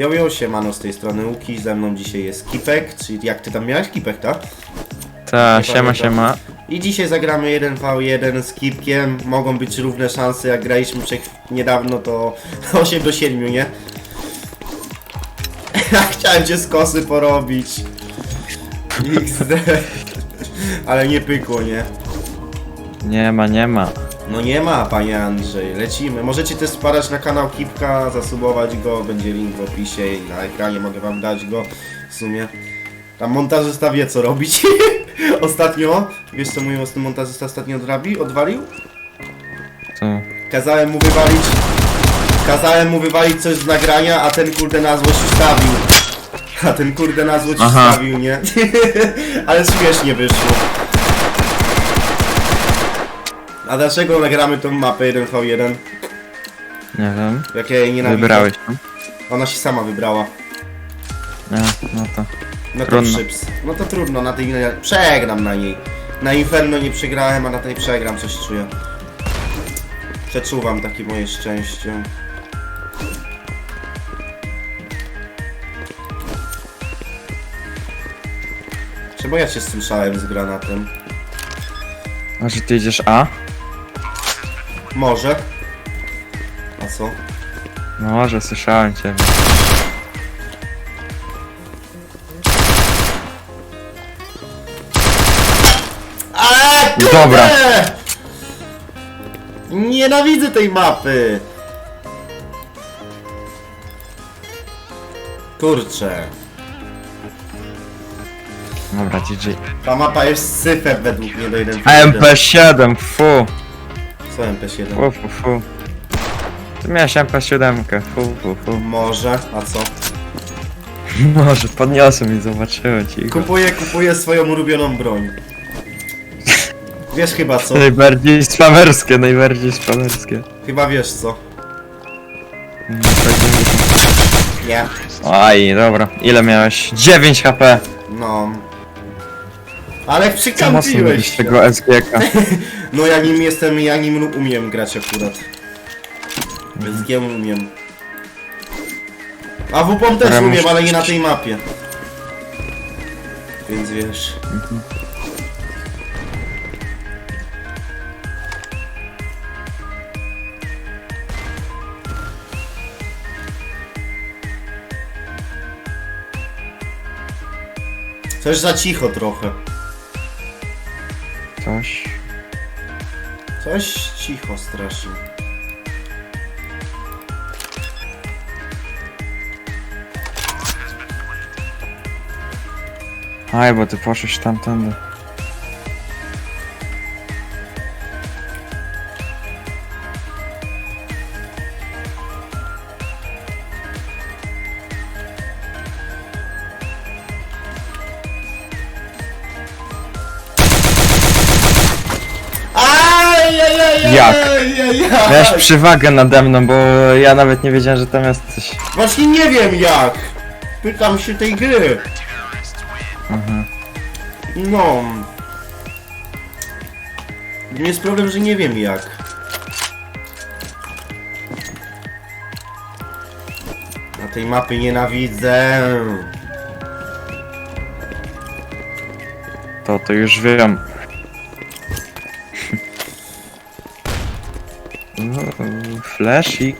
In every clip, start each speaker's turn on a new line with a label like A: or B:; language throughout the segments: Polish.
A: Yo, yo, siemano z tej strony Łuki, ze mną dzisiaj jest Kipek, czyli jak ty tam miałeś Kipek, tak?
B: Ta, siema,
A: pamiętam.
B: siema.
A: I dzisiaj zagramy 1v1 z Kipkiem, mogą być równe szanse, jak graliśmy przed niedawno to 8 do 7, nie? Ja chciałem cię z kosy porobić. XD. Ale nie pykło, nie?
B: Nie ma, nie ma.
A: No nie ma, panie Andrzej, lecimy. Możecie też spadać na kanał Kipka, zasubować go, będzie link w opisie i na ekranie mogę wam dać go w sumie. Tam montażysta wie co robić. ostatnio, wiesz co mój mocny montażysta ostatnio odrobi, odwalił?
B: To.
A: Kazałem mu wywalić, kazałem mu wywalić coś z nagrania, a ten kurde na złość wstawił. A ten kurde na złość
B: Aha.
A: wstawił, nie? Ale śmiesznie wyszło. A dlaczego nagramy tą mapę 1v1?
B: Nie wiem.
A: Jak ja jej nienawidzę.
B: Wybrałeś ją?
A: Ona się sama wybrała.
B: Nie, no to.
A: No to
B: Trudno.
A: przyps. No to trudno, na tej przegram na niej. Na Inferno nie przegrałem, a na tej przegram, coś czuję. Przeczuwam takie moje szczęście. Czemu ja cię słyszałem z granatem?
B: Może ty idziesz A?
A: Może. A co?
B: No może, słyszałem cię.
A: Ale
B: Dobra.
A: Nienawidzę tej mapy! Kurczę.
B: Dobra, GG.
A: Ta mapa jest syfem według mnie do 1
B: MP7, fu.
A: Co MP7?
B: Fu, fu, fu. Ty miałeś MP7, fu, fu, fu.
A: Może, a co?
B: Może, podniosłem i zobaczyłem ci. go.
A: Kupuję, kupuję swoją ulubioną broń. Wiesz chyba co?
B: Najbardziej spamerskie, najbardziej spamerskie.
A: Chyba wiesz co?
B: No, tak
A: Nie.
B: Aj, dobra. Ile miałeś? 9 HP.
A: No. Ale
B: mocno
A: przykampiłeś się.
B: tego SGK.
A: No ja nim jestem, ja nim umiem grać akurat. Bez giem umiem. A WP też
B: Dobra,
A: umiem, ale nie na tej mapie. Więc wiesz. Coś za cicho trochę.
B: Coś.
A: Coś cicho strasznie.
B: Aj, bo ty poszłeś tamtędy. Jak? Miałeś przewagę nade mną, bo ja nawet nie wiedziałem, że tam jesteś.
A: Właśnie nie wiem jak! Pytam się tej gry.
B: Aha.
A: No. Jest problem, że nie wiem jak. Na tej mapy nienawidzę.
B: To, to już wiem. Flashik.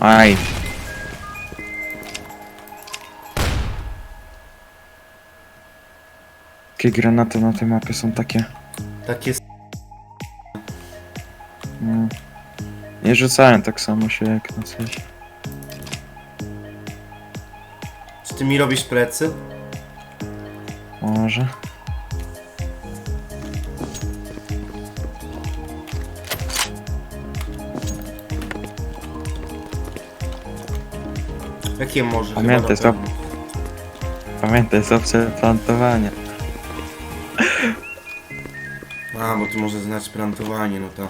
B: Aj. Jakie granaty na tej mapie są takie?
A: Takie s-
B: No. Nie rzucałem tak samo się jak na coś.
A: Czy ty mi robisz plecy?
B: Może.
A: Jakie może? Chyba
B: Pamiętaj,
A: na
B: stop.
A: pewno.
B: Pamiętaj, jest opcja plantowania.
A: A, bo tu może znać plantowanie, no tak.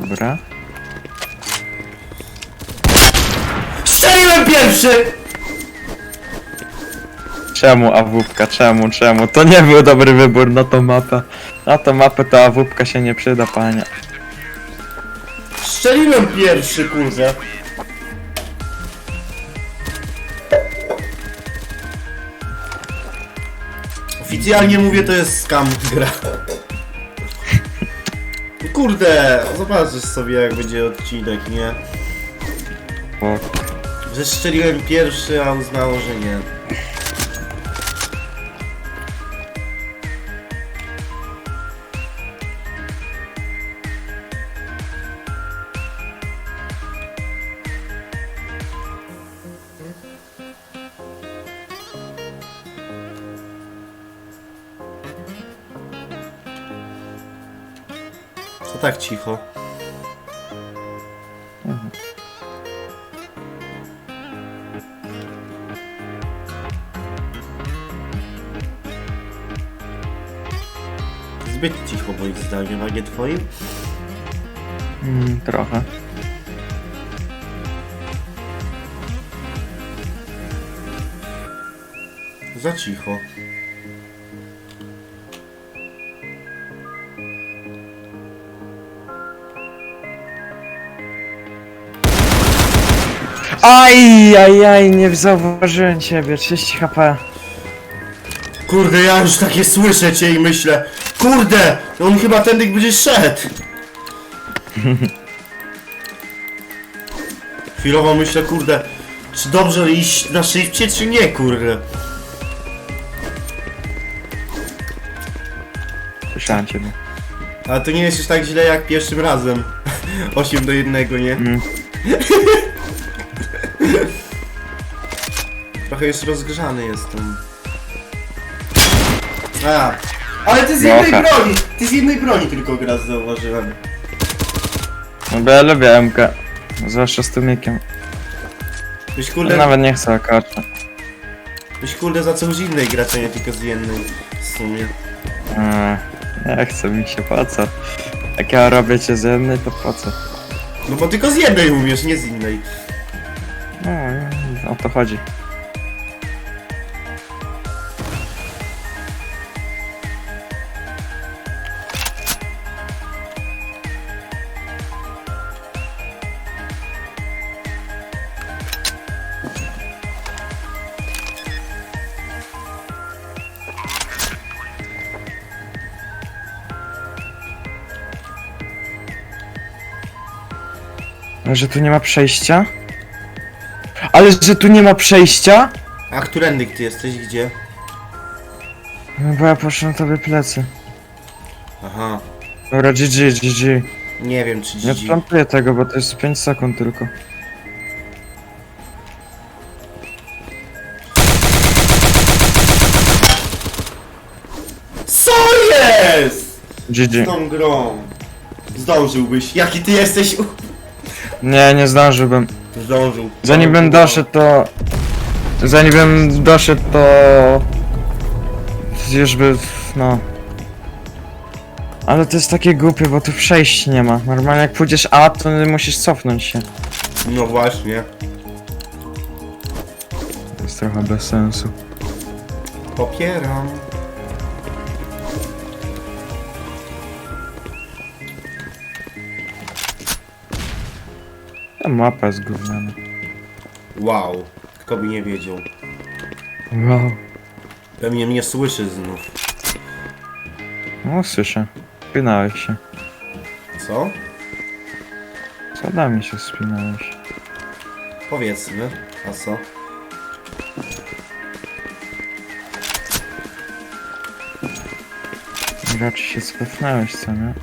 B: Dobra.
A: Strzeliłem pierwszy!
B: Czemu awupka, czemu, czemu? To nie był dobry wybór na tą mapę. Na tą mapę to awupka się nie przyda, panie.
A: Strzeliłem pierwszy, kurde. Oficjalnie mówię, to jest scam gra. Kurde, zobaczysz sobie jak będzie odcinek, nie? Że strzeliłem pierwszy, a uznało, że nie. Co tak cicho? Zbyt cicho moim zdaniem, a nie twoim?
B: mm, trochę.
A: Za cicho.
B: Aj, aj, aj, nie zauważyłem ciebie, 30 HP.
A: Kurde, ja już takie słyszę cię i myślę Kurde, on chyba tędy będzie szedł Chwilowo myślę, kurde Czy dobrze iść na szybcie, czy nie, kurde
B: Słyszałem ciebie.
A: Ale to nie jest już tak źle jak pierwszym razem 8 do 1, nie?
B: Mm.
A: Trochę już rozgrzany jestem A, ale ty z jednej
B: tak.
A: broni Ty z jednej broni tylko grasz, zauważyłem
B: No bo ja lubię MK. Zwłaszcza z tumikiem.
A: Byś
B: Ja
A: kurde,
B: nawet nie chcę akarta.
A: byś kurde za coś innej grać, a nie tylko z jednej w sumie
B: Eee, nie chce mi się, po co? Jak ja robię cię z jednej, to po co?
A: No bo tylko z jednej umiesz, nie z innej.
B: No, o to chodzi. Że tu nie ma przejścia? Ale że tu nie ma przejścia?
A: A którędy ty jesteś, gdzie?
B: No bo ja poszłem tobie plecy.
A: Aha,
B: Dobra, GG, GG.
A: nie wiem czy
B: Nie
A: GG.
B: plantuję tego, bo to jest 5 sekund tylko.
A: Co jest? Z
B: GG.
A: tą grą. Zdążyłbyś. Jaki ty jesteś? u-
B: Nie, nie zdążyłbym.
A: Zdążył.
B: Zanim bym doszedł to... Zanim bym doszedł to... Już by... no... Ale to jest takie głupie, bo tu przejść nie ma. Normalnie jak pójdziesz A, to musisz cofnąć się.
A: No właśnie.
B: To jest trochę bez sensu.
A: Popieram.
B: Ta mapa jest gówniana.
A: Wow. Kto by nie wiedział.
B: Wow.
A: Pewnie mnie słyszy znów.
B: No słyszę. Spinałeś się.
A: Co?
B: Schodami się spinałeś.
A: Powiedzmy. A co?
B: Raczej się spefnąłeś, co nie?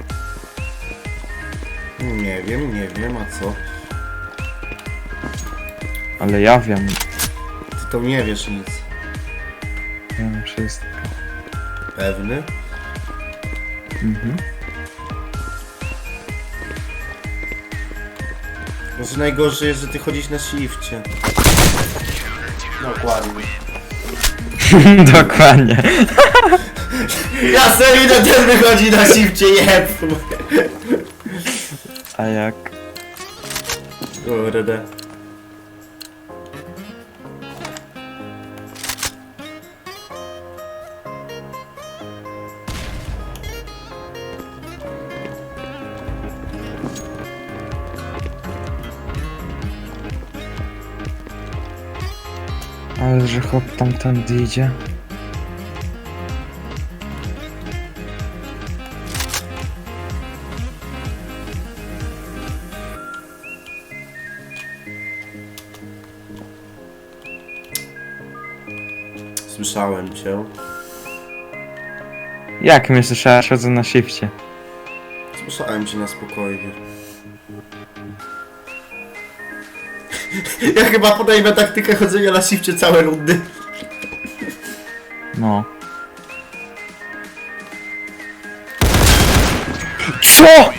A: Nie wiem, nie wiem, a co?
B: Ale ja wiem.
A: Ty to nie wiesz nic.
B: Wiem wszystko.
A: Pewny?
B: Mhm.
A: Może najgorsze jest, że ty chodzisz na shifcie. Dokładnie.
B: Dokładnie.
A: Ja sobie na ten wychodzi na shifcie, jeb!
B: A jak?
A: Kurde.
B: Ale że chłop tamtędy idzie.
A: Słyszałem cię.
B: Jak mnie słyszałeś? Chodzę na shifcie.
A: Słyszałem cię na spokojnie. Ja chyba podejmę taktykę chodzenia na shifcie całe rundy.
B: No. CO?!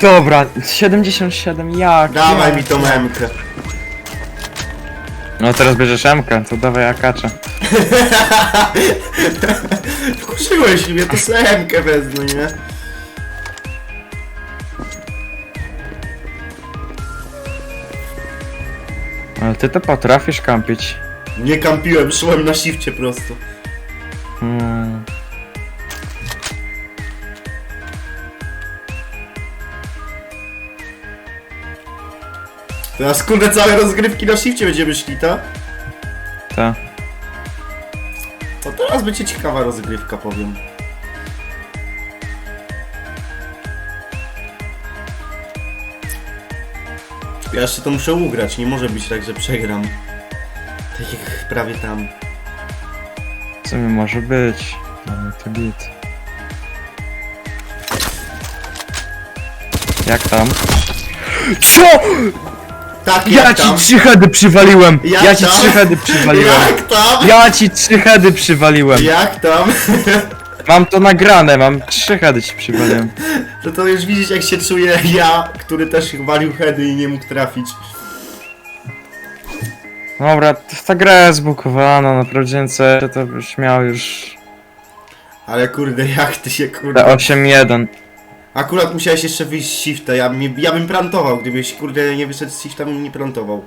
B: Dobra, 77, jak?
A: Dawaj mi tą memkę.
B: No teraz bierzesz MK, to dawaj akacza.
A: Wkurzyłeś mnie, to semkę wezmę, nie?
B: Ty to potrafisz kampić.
A: Nie kampiłem, szłem na shifcie prosto.
B: Hmm.
A: Teraz kurde całe rozgrywki na shifcie będziemy szli, ta?
B: Ta.
A: To teraz będzie ciekawa rozgrywka, powiem. Ja jeszcze to muszę ugrać, nie może być tak, że przegram. Tak jak prawie tam.
B: W sumie może być. Ale to git. Jak tam? CO?!
A: Tak,
B: Ja
A: jak
B: ci
A: tam?
B: trzy heady przywaliłem!
A: Jak
B: Ja ci
A: tam?
B: trzy heady przywaliłem!
A: Jak tam?
B: Ja ci trzy heady przywaliłem!
A: Jak tam?
B: Mam to nagrane, mam trzy heady ci przywaliłem.
A: To to już widzieć jak się czuje ja, który też walił heady i nie mógł trafić.
B: Dobra, t- ta gra jest zbukowana, na prawdziwce to już miał już
A: Ale kurde, jak ty się kurde...
B: te 8-1.
A: Akurat musiałeś jeszcze wyjść z shifta, ja, bym- ja bym plantował, gdybyś kurde nie wyszedł z shifta, bym nie plantował.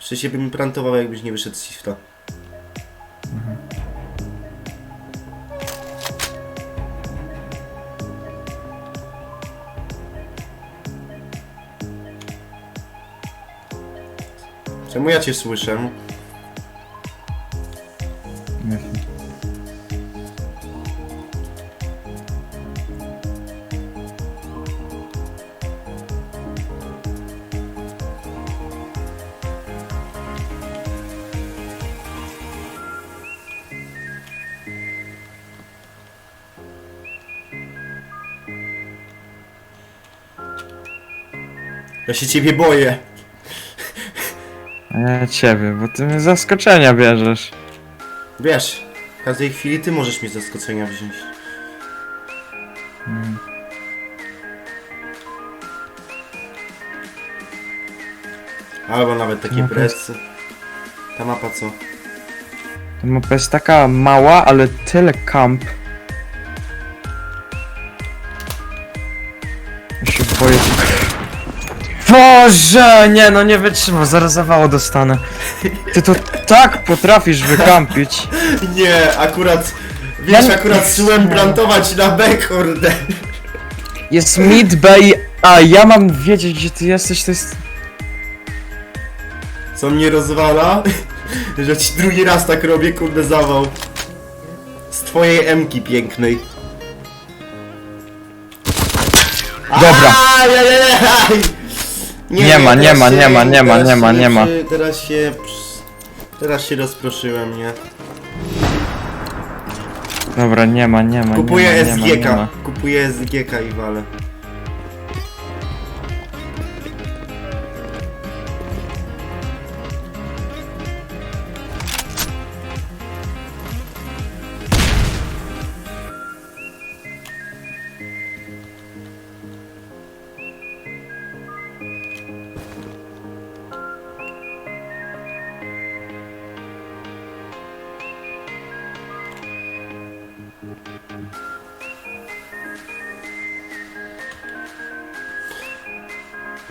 A: Jeszcze się bym plantował, jakbyś nie wyszedł z shifta. Czemu ja cię słyszę? Ja się ciebie boję.
B: A ja ciebie, bo ty mnie z zaskoczenia bierzesz.
A: Wiesz, w każdej chwili ty możesz z zaskoczenia wziąć.
B: Mm.
A: Albo nawet takie
B: No.
A: Ta mapa co?
B: Ta mapa jest taka mała, ale tyle kamp. Boże, nie no nie wytrzymam, zaraz zawało dostanę. Ty to tak potrafisz wykampić.
A: Nie, akurat... Wiesz,
B: Ja
A: akurat szłem plantować na B, kurde.
B: Jest mid bay, a ja mam wiedzieć gdzie ty jesteś, to jest...
A: Co mnie rozwala? Że ci drugi raz tak robię, kurde, zawał. Z twojej emki pięknej.
B: Dobra.
A: Ajajajaj!
B: Nie ma, nie
A: teraz
B: ma,
A: się-
B: nie ma, nie ma,
A: teraz
B: nie ma,
A: się
B: nie ma.
A: Teraz się... Teraz się rozproszyłem, nie?
B: Dobra, nie ma, nie ma,
A: Kupuję
B: nie ma, nie ma, nie
A: SGK.
B: ma.
A: Kupuję SGK i walę.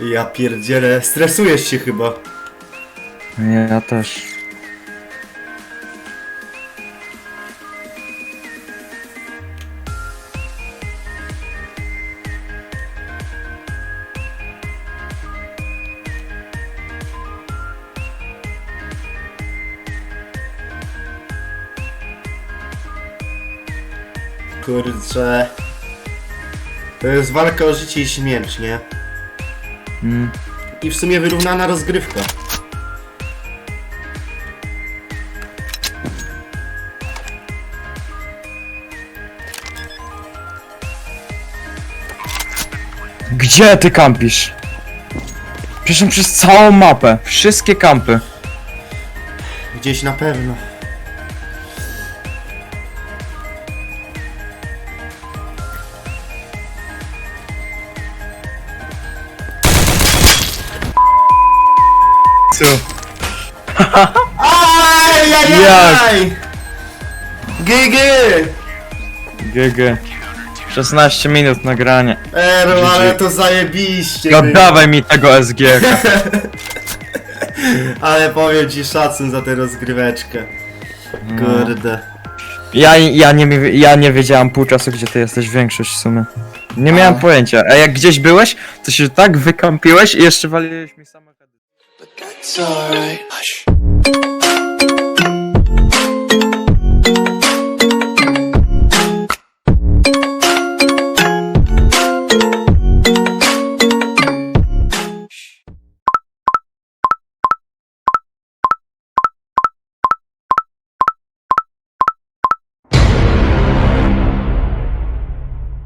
A: Ja pierdzielę, stresujesz się chyba.
B: Ja też.
A: Kurczę. To jest walka o życie i śmierć, nie?
B: Mm.
A: I w sumie wyrównana rozgrywka.
B: Gdzie ty kampisz? Przecież przez całą mapę, wszystkie kampy.
A: Gdzieś na pewno.
B: Co?
A: Ajajaj! GG!
B: GG. 16 minut nagrania.
A: Ero, ale to zajebiście!
B: No
A: było.
B: dawaj mi tego SG.
A: Ale powiem ci szacun za tę rozgryweczkę. Kurde.
B: Ja, ja, nie, ja nie wiedziałam pół czasu, gdzie ty jesteś, większość w sumie. Nie miałem
A: A.
B: pojęcia. A jak gdzieś byłeś, to się tak wykampiłeś i jeszcze waliłeś mi samochody.
C: it's alright. Hush.